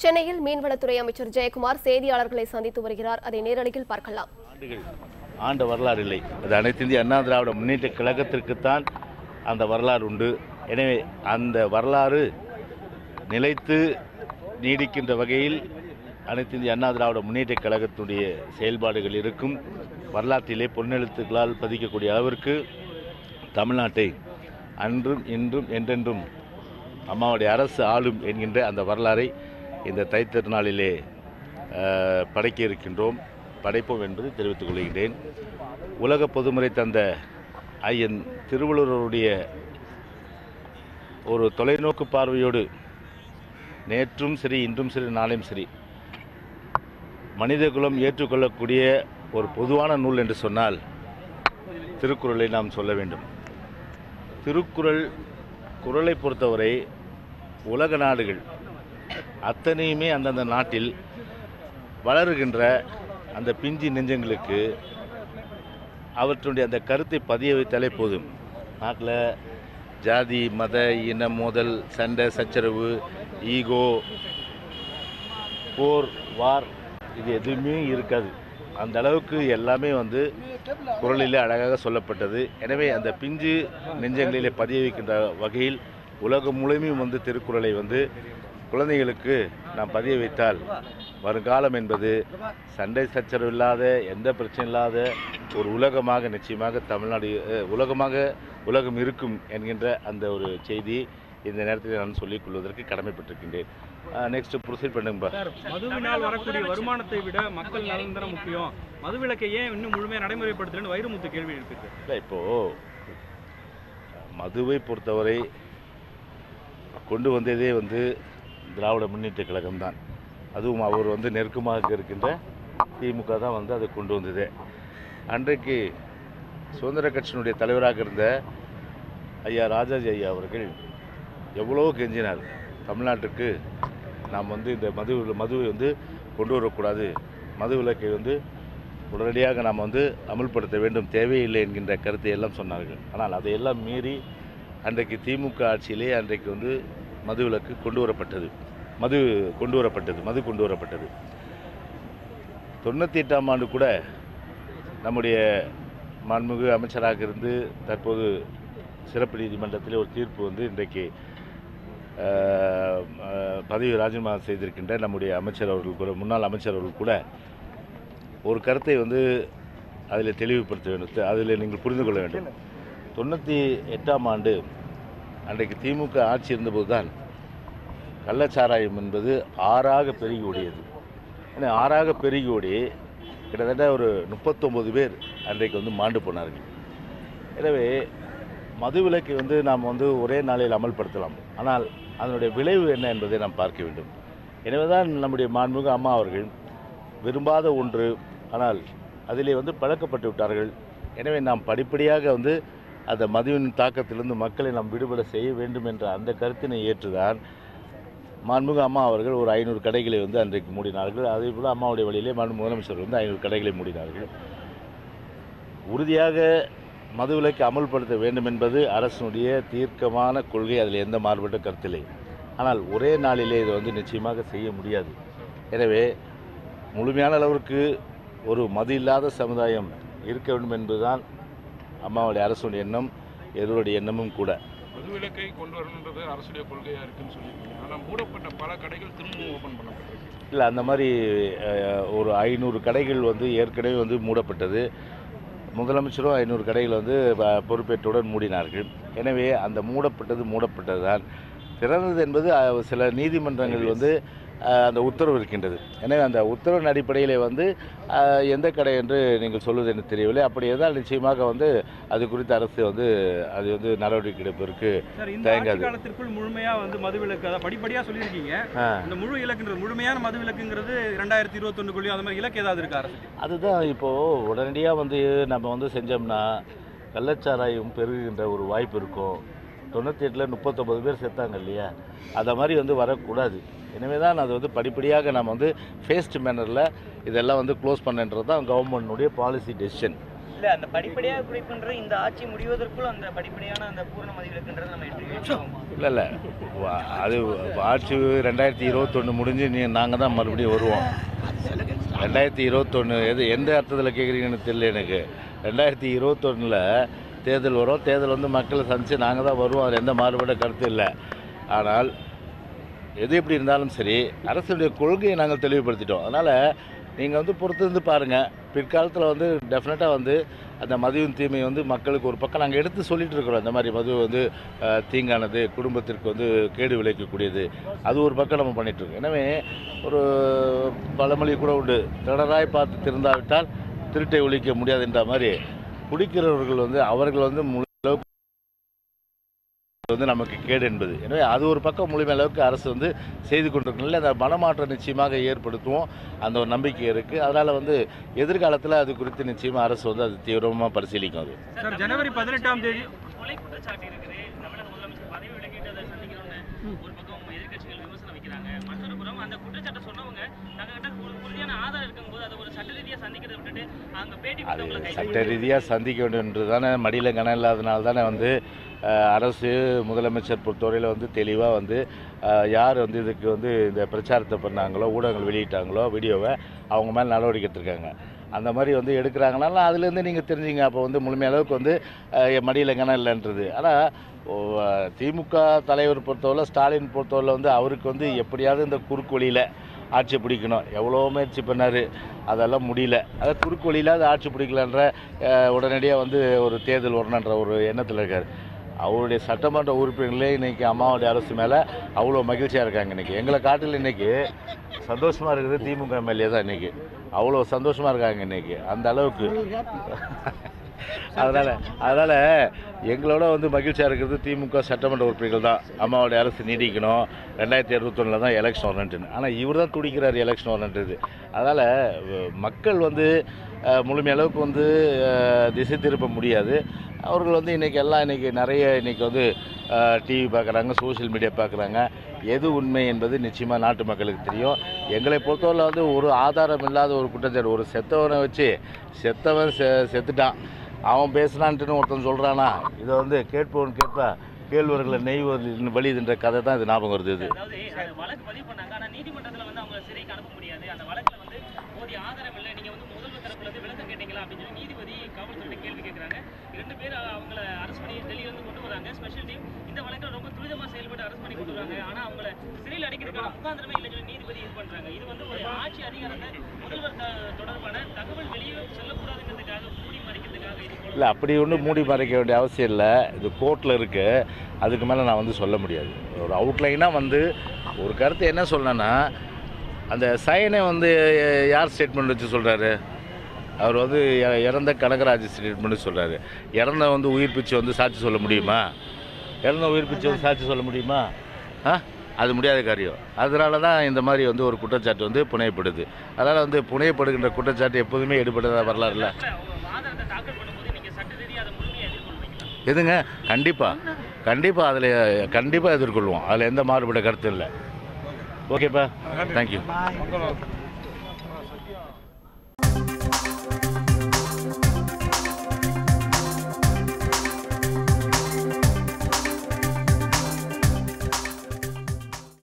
சென்னையில் மீன்வளத்துறை அமைச்சர் ஜெயக்குமார் செய்தியாளர்களை சந்தித்து வருகிறார். அதை நேரலையில் பார்க்கலாம். ஆண்டுகள் ஆண்ட வரலாறு இல்லை. அது அனைத்து இந்திய அண்ணா திராவிட முன்னேற்ற கழகத்திற்குத்தான் அந்த வரலாறு உண்டு. எனவே அந்த வரலாறு நிலைத்து நீடிக்கின்ற வகையில் அனைத்து இந்திய அண்ணா திராவிட முன்னேற்ற கழகத்துடைய செயல்பாடுகள் இருக்கும். வரலாற்றிலே பொன்னெழுத்துக்களால் பதிக்கக்கூடிய அளவிற்கு தமிழ்நாட்டை அன்றும் இன்றும் என்றென்றும் அம்மாவுடைய அரசு ஆளும் என்கின்ற அந்த வரலாறை இந்த தைத்திருநாளிலே படைக்க இருக்கின்றோம். படைப்போம் என்பது தெரிவித்துக் கொள்கிறேன் உலக பொதுமுறை தந்த ஐயன் திருவள்ளுவருடைய ஒரு தொலைநோக்கு பார்வையோடு நேற்றும் சரி இன்றும் சரி நாளையும் சரி மனிதகுலம் ஏற்றுக்கொள்ளக்கூடிய ஒரு பொதுவான நூல் என்று சொன்னால் திருக்குறளை நாம் சொல்ல வேண்டும். திருக்குறள் குறளை பொறுத்தவரை உலக நாடுகள் அத்தனையுமே அந்தந்த நாட்டில் வளருகின்ற அந்த பிஞ்சி நெஞ்சங்களுக்கு அவற்றுடைய அந்த கருத்தை பதிய வைத்தாலே போதும். நாட்டில் ஜாதி மத இன மோதல் சண்டை சச்சரவு ஈகோ போர் வார் இது எதுவுமே இருக்காது. அந்த அளவுக்கு எல்லாமே வந்து குரலில் அழகாக சொல்லப்பட்டது. எனவே அந்த பிஞ்சு நெஞ்சங்களிலே பதிய வைக்கின்ற வகையில் உலகம் முழுமையும் வந்து திருக்குறளை வந்து குழந்தைகளுக்கு நாம் பதிய வைத்தால் வருங்காலம் என்பது சண்டை சச்சரவு இல்லாத எந்த பிரச்சனை இல்லாத ஒரு உலகமாக நிச்சயமாக தமிழ்நாடு உலகமாக உலகம் இருக்கும் என்கின்ற அந்த ஒரு செய்தி இந்த நேரத்தில் நான் சொல்லிக் கொள்வதற்கு கடமைப்பட்டிருக்கின்றேன். நெக்ஸ்ட் ப்ரொசீட் பண்ணுங்கப்பா சார் மதுவினால் வரக்கூடிய வருமானத்தை விட மக்கள் நலன் தானே முக்கியம்? மதுவிலக்கை ஏன் இன்னும் முழுமையாக நடைமுறைப்படுத்தலன்னு வைரமுத்து கேள்வி எழுப்பிட்டு இல்லை இப்போது மதுவை பொறுத்தவரை கொண்டு வந்ததே வந்து திராவிட முன்னேற்ற கழகம் தான் அதுவும் அவர் வந்து நெருக்கமாக இருக்கின்ற திமுக தான் வந்து அதை கொண்டு வந்தது. அன்றைக்கு சுதந்திர கட்சியினுடைய தலைவராக இருந்த ஐயா ராஜாஜி ஐயா அவர்கள் எவ்வளோ கெஞ்சினார். தமிழ்நாட்டுக்கு நாம் வந்து இந்த மது மதுவை வந்து கொண்டு வரக்கூடாது. மது விலக்கை வந்து உடனடியாக நாம் வந்து அமல்படுத்த வேண்டும். தேவையில்லை என்கின்ற கருத்தை எல்லாம் சொன்னார்கள். ஆனால் அதையெல்லாம் மீறி அன்றைக்கு திமுக ஆட்சியிலே அன்றைக்கு வந்து மது விலக்கு கொண்டு வரப்பட்டது மது கொண்டு வரப்பட்டது மது கொண்டு வரப்பட்டது தொண்ணூற்றி எட்டாம் ஆண்டு கூட நம்முடைய மாண்புமிகு அமைச்சராக இருந்து தற்போது சிறப்பு நீதிமன்றத்தில் ஒரு தீர்ப்பு வந்து இன்றைக்கு பதவி ராஜினாமா செய்திருக்கின்ற நம்முடைய அமைச்சர் அவர்கள் கூட முன்னாள் அமைச்சர் அவர்கள் கூட ஒரு கருத்தை வந்து அதில் தெளிவுபடுத்த வேண்டும் அதில் நீங்கள் புரிந்து கொள்ள வேண்டும். தொண்ணூற்றி எட்டாம் ஆண்டு அன்றைக்கு திமுக ஆட்சி இருந்தபோது தான் கள்ளச்சாராயம் என்பது ஆறாக பெருகி ஓடியது. ஏன்னா ஆறாக பெருகி ஓடி கிட்டத்தட்ட ஒரு முப்பத்தொம்பது பேர் அன்றைக்கு வந்து மாண்டு போனார்கள். எனவே மதுவிலக்கை வந்து நாம் வந்து ஒரே நாளில் அமல்படுத்தலாம். ஆனால் அதனுடைய விளைவு என்ன என்பதை நாம் பார்க்க வேண்டும். எனவே தான் நம்முடைய மாண்புமிகு அம்மா அவர்கள் விரும்பாத ஒன்று. ஆனால் அதிலே வந்து பழக்கப்பட்டு விட்டார்கள். எனவே நாம் படிப்படியாக வந்து அந்த மதுவின் தாக்கத்திலிருந்து மக்களை நாம் விடுபட செய்ய வேண்டும் என்ற அந்த கருத்தினை ஏற்றுதான் மாண்புமிகு அம்மா அவர்கள் ஒரு ஐநூறு கடைகளை வந்து அன்றைக்கு மூடினார்கள். அதே போல் அம்மாவுடைய வழியிலே மாண்பு முதலமைச்சர் வந்து ஐநூறு கடைகளை மூடினார்கள். உறுதியாக மதுவிலக்கை அமல்படுத்த வேண்டும் என்பது அரசினுடைய தீர்க்கமான கொள்கை. அதில் எந்த மாறுபட்ட கருத்தில்லை. ஆனால் ஒரே நாளிலே இதை வந்து நிச்சயமாக செய்ய முடியாது. எனவே முழுமையான அளவிற்கு ஒரு மது இல்லாத சமுதாயம் இருக்க வேண்டும் என்பதுதான் அம்மாவுடைய அரசுடைய எண்ணம் எல்லோருடைய எண்ணமும் கூட. மதுவிலக்கை கொண்டு வரணுன்றது அரசுடைய கொள்கையா இருக்குன்னு சொல்லியிருக்கீங்க. ஆனால் மூடப்பட்ட பல கடைகள் திரும்பவும் ஓப்பன் பண்ணப்பட்டிருக்கு. இல்லை அந்த மாதிரி ஒரு ஐநூறு கடைகள் வந்து ஏற்கனவே வந்து மூடப்பட்டது. முதலமைச்சரும் ஐநூறு கடைகள் வந்து பொறுப்பேற்றுடன் மூடினார்கள். எனவே அந்த மூடப்பட்டது மூடப்பட்டது தான் திறந்தது என்பது சில நீதிமன்றங்கள் வந்து அந்த உத்தரவு இருக்கின்றது. எனவே அந்த உத்தரவின் அடிப்படையில் வந்து எந்த கடை என்று நீங்கள் சொல்வது எனக்கு தெரியவில்லை. அப்படி இருந்தால் நிச்சயமாக வந்து அது குறித்து அரசு வந்து அது வந்து நடவடிக்கை எடுப்பதற்கு தயங்காது. காலத்திற்குள் முழுமையா வந்து மதுவிலக்கு அதாவது படிப்படியா சொல்லியிருக்கீங்க. இந்த முழு இலக்குன்றது முழுமையான மதுவிலக்குங்கிறது ரெண்டாயிரத்தி இருபத்தொன்னுக்குள்ளேயும் அந்த மாதிரி இலக்கு ஏதாவது இருக்கா அரசுக்கு? அதுதான் இப்போது உடனடியாக வந்து நம்ம வந்து செஞ்சோம்னா கள்ளச்சாராயம் பெருகுகின்ற ஒரு வாய்ப்பு இருக்கும். தொண்ணூற்றி எட்டில் முப்பத்தொம்பது பேர் செத்தாங்க இல்லையா? அதை மாதிரி வந்து வரக்கூடாது. எனவே தான் அது வந்து படிப்படியாக நம்ம வந்து ஃபேஸ்ட் மேனரில் இதெல்லாம் வந்து க்ளோஸ் பண்ணுன்றது தான் கவர்மெண்ட்டுடைய பாலிசி டெசிஷன் இல்ல அந்த படிப்படியாக குறைப்புன்றது இந்த ஆட்சி முடிவதற்குள் அந்த படிப்படியான அந்த பூரண மதிவிலக்குன்றது நம்ம வச்சோம் இல்லை இல்லை. அது ஆட்சி ரெண்டாயிரத்தி இருபத்தொன்று முடிஞ்சு நீ நாங்கள் தான் மறுபடியும் வருவோம். ரெண்டாயிரத்தி இருபத்தொன்று எது எந்த அர்த்தத்தில் கேட்குறீங்கன்னு தெரியல எனக்கு. ரெண்டாயிரத்தி இருபத்தொன்னில் தேர்தல் வரும். தேர்தல் வந்து மக்களை சந்தித்து நாங்கள் தான் வருவோம். அதில் எந்த மாறுபட்ட கருத்து இல்லை. ஆனால் எது எப்படி இருந்தாலும் சரி அரசுடைய கொள்கையை நாங்கள் தெளிவுபடுத்திட்டோம். அதனால் நீங்கள் வந்து பொறுத்திருந்து பாருங்கள் பிற்காலத்தில் வந்து டெஃபினட்டாக வந்து அந்த மதுவின் தீமை வந்து மக்களுக்கு ஒரு பக்கம் நாங்கள் எடுத்து சொல்லிகிட்டு இருக்கிறோம். இந்த மாதிரி மது வந்து தீங்கானது குடும்பத்திற்கு வந்து கேடு விளைவிக்கக்கூடியது. அது ஒரு பக்கம் நம்ம பண்ணிகிட்ருக்கோம் இருக்கோம். எனவே ஒரு பழமொழி கூட உண்டு. திடராய் பார்த்து திருந்தாவிட்டால் திருட்டை ஒழிக்க முடியாதுன்ற மாதிரி குடிக்கிறவர்கள் வந்து அவர்கள் வந்து முழு அளவுக்கு வந்து நமக்கு கேடு என்பது. எனவே அது ஒரு பக்கம் முழுமை அளவுக்கு அரசு வந்து செய்து கொண்டிருக்கனால அந்த மனமாற்றம் நிச்சயமாக ஏற்படுத்துவோம். அந்த ஒரு நம்பிக்கை இருக்குது அதனால் வந்து எதிர்காலத்தில் அது குறித்து நிச்சயமாக அரசு வந்து அது தீவிரமாக பரிசீலிக்கும் அது. சார் ஜனவரி பதினெட்டாம் தேதி ஒரு பக்கம் எதிர்க்கட்சிகள் விமர்சனம் வைக்கிறாங்க. மற்றொரு புறம் அந்த குற்றச்சாட்டை சொன்னவங்க தங்ககிட்ட ஒரு உறுதியான ஆதாரம் இருக்கும்போது அதை சட்ட ரீதியாக சந்திக்க வேண்டும் தானே மடியில் கணம் இல்லாதனால தானே வந்து அரசு முதலமைச்சர் பொறுத்தவரையில் வந்து தெளிவாக வந்து யார் வந்து இதுக்கு வந்து இந்த பிரச்சாரத்தை பண்ணாங்களோ ஊடகங்கள் வெளியிட்டாங்களோ வீடியோவை அவங்க மேலே நடவடிக்கை எடுத்திருக்காங்க. அந்த மாதிரி வந்து எடுக்கிறாங்கனால அதுலேருந்து நீங்கள் தெரிஞ்சுங்க. அப்போ வந்து முழுமையளவுக்கு வந்து மடியில் கணம் இல்லைன்றது. ஆனால் திமுக தலைவர் பொறுத்தவரை ஸ்டாலின் பொறுத்தவரை வந்து அவருக்கு வந்து எப்படியாவது இந்த குறுக்கு வழியில் ஆட்சி பிடிக்கணும். எவ்வளோ முயற்சி பண்ணார் அதெல்லாம் முடியல. அதாவது குறுக்கு வழியில் அது ஆட்சி பிடிக்கலன்ற உடனடியாக வந்து ஒரு தேர்தல் வரணுன்ற ஒரு எண்ணத்தில் இருக்கார். அவருடைய சட்டமன்ற உறுப்பினர்களே இன்றைக்கி அம்மாவுடைய அரசு மேலே அவ்வளோ மகிழ்ச்சியாக இருக்காங்க இன்றைக்கி எங்களை காட்டில் இன்றைக்கி சந்தோஷமாக இருக்கிறது திமுக எம்எல்ஏ தான் இன்றைக்கி அவ்வளோ சந்தோஷமாக இருக்காங்க இன்றைக்கி அந்த அளவுக்கு. அதனால் அதனால் எங்களோட வந்து மகிழ்ச்சியாக இருக்கிறது திமுக சட்டமன்ற உறுப்பினர்கள் தான். அம்மாவோடைய அரசு நீடிக்கணும். ரெண்டாயிரத்தி இருபத்தொன்னில் தான் எலெக்ஷன் வரணுன்ட்டுன்னு ஆனால் இவர் தான் துடிக்கிறார் எலெக்ஷன் வரணுன்றது அதனால் மக்கள் வந்து முழுமையளவுக்கு வந்து திசை திருப்ப முடியாது. அவர்கள் வந்து இன்றைக்கி எல்லாம் இன்றைக்கி நிறைய இன்றைக்கி வந்து டிவி பார்க்குறாங்க சோஷியல் மீடியா பார்க்குறாங்க. எது உண்மை என்பது நிச்சயமாக நாட்டு மக்களுக்கு தெரியும். எங்களை பொறுத்தவரை வந்து ஒரு ஆதாரம் இல்லாத ஒரு குற்றச்சாட்டு ஒரு செத்தவனை வச்சு செத்தவன் செ செத்துட்டான். அவன் பேசுனான்ட்டுன்னு ஒருத்தன் சொல்கிறானா இதை வந்து கேட்பவன் கேட்பா கேழ்வர்களை நெய் வலி- வலிதுன்ற கதை தான் இது ஞாபகம் வருது இது. அதாவது வழக்கு பண்ணாங்க. வந்து சிறைக்கு அனுப்ப முடியாது. அந்த வந்து வந்து விளக்கம் அப்படின்னு நீதிபதி கேள்வி பேர் அவங்கள இருந்து கொண்டு ஸ்பெஷல் இந்த ரொம்ப செயல்பட்டு அவங்கள சிறையில் அடைக்கிறதுக்கான முகாந்திரமே இல்லைன்னு நீதிபதி இது பண்றாங்க. இது வந்து ஒரு ஆட்சி அதிகாரத்தை முதல்வர் தொடர்பான தகவல் வெளியே செல்லக்கூடாதுங்கிறதுக்காக இல்லை அப்படி ஒன்றும் மூடி மறைக்க வேண்டிய அவசியம் இல்லை. இது கோர்ட்டில் இருக்குது அதுக்கு மேலே நான் வந்து சொல்ல முடியாது. ஒரு அவுட்லைனாக வந்து ஒரு கருத்து என்ன சொல்லணும்னா அந்த சைனை வந்து யார் ஸ்டேட்மெண்ட் வச்சு சொல்கிறாரு அவர் வந்து இறந்த கனகராஜ் ஸ்டேட்மெண்ட் சொல்கிறாரு இறந்த வந்து உயிர் பிச்சு வந்து சாட்சி சொல்ல முடியுமா? இறந்த உயிர் பிச்சு வந்து சாட்சி சொல்ல முடியுமா? ஆ? அது முடியாத காரியம். அதனால தான் இந்த மாதிரி வந்து ஒரு குற்றச்சாட்டு வந்து புனையப்படுது. அதனால் வந்து புனையப்படுகின்ற குற்றச்சாட்டு எப்போதுமே எடுபட்டதாக வரலாறுல. எதுங்க? கண்டிப்பாக கண்டிப்பாக அதில் கண்டிப்பாக எதிர்கொள்வோம். அதில் எந்த மாறுபட்ட கருத்து இல்லை. ஓகேப்பா தேங்க்யூ